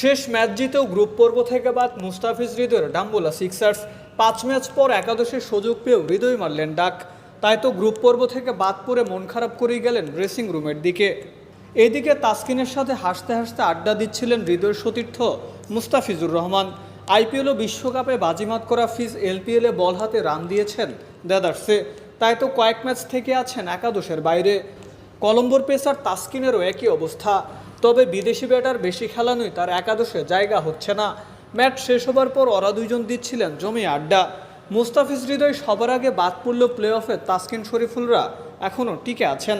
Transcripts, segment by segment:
শেষ match জিতেও group পর্ব থেকে বাদ মুস্তাফিজ হৃদয়ের ডাম্বোলা সিক্সার্স। পাঁচ ম্যাচ পর একাদশের সুযোগ পেয়েও হৃদয় মারলেন ডাক। তাই তো গ্রুপ পর্ব থেকে বাদ পড়ে মন খারাপ করেই গেলেন ড্রেসিং রুমের দিকে। এদিকে তাসকিনের সাথে হাসতে হাসতে আড্ডা দিচ্ছিলেন হৃদয়ের সতীর্থ মুস্তাফিজুর রহমান। আইপিএল ও বিশ্বকাপে বাজিমাত করা ফিজ এলপিএলে বল হাতে রান দিয়েছেন দেদার্সে। তাই তো কয়েক ম্যাচ থেকে আছেন একাদশের বাইরে। কলম্বোর পেসার তাসকিনেরও একই অবস্থা। তবে বিদেশি ব্যাটার বেশি খেলানোই তার একাদশে জায়গা হচ্ছে না। ম্যাচ শেষ হবার পর ওরা দুইজন দিচ্ছিলেন জমি আড্ডা। মুস্তাফিজ হৃদয় সবার আগে বাদ পড়ল প্লে অফে তাসকিন শরীফুলরা এখনও টিকে আছেন।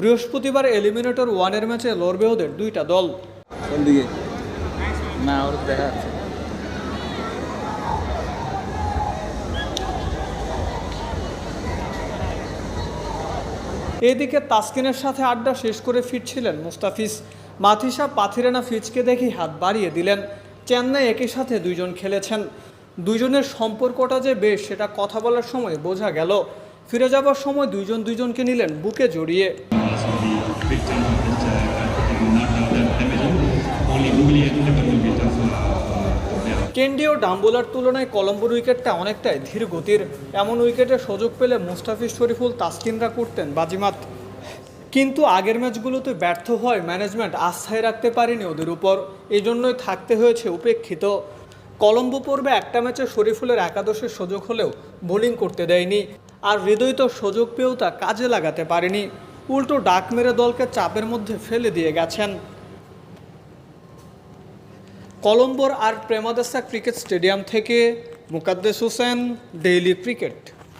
বৃহস্পতিবার এলিমিনেটর ওয়ানের ম্যাচে লড়বে ওদের দুইটা দল। কোন না ওর দেখা যাচ্ছে এদিকে তাসকিনের সাথে আড্ডা শেষ করে ফিরছিলেন মুস্তাফিজ। মাথিসা পাথিরেনা ফিজকে দেখি হাত বাড়িয়ে দিলেন। চেন্নাই একই সাথে দুইজন খেলেছেন। দুইজনের সম্পর্কটা যে বেশ, সেটা কথা বলার সময় বোঝা গেল। ফিরে যাবার সময় দুইজন দুইজনকে নিলেন বুকে জড়িয়ে। ও ডাম্বোলার তুলনায় কলম্বোর উইকেটটা অনেকটাই ধীর গতির এমন উইকেটে সুযোগ পেলে মুস্তাফিজ শরীফুল তাসকিনরা করতেন বাজিমাত। কিন্তু আগের ম্যাচগুলোতে ব্যর্থ হয় ম্যানেজমেন্ট আস্থায় রাখতে পারেনি ওদের উপর। এই জন্যই থাকতে হয়েছে উপেক্ষিত। কলম্বো পর্বে একটা ম্যাচে শরীফুলের একাদশের সুযোগ হলেও বোলিং করতে দেয়নি। আর হৃদয় তো সুযোগ পেয়েও তা কাজে লাগাতে পারেনি। উল্টো ডাক মেরে দলকে চাপের মধ্যে ফেলে দিয়ে গেছেন। কলম্বোর আর প্রেমাদাসা ক্রিকেট স্টেডিয়াম থেকে মুকাদ্দেস হোসেন, ডেইলি ক্রিকেট।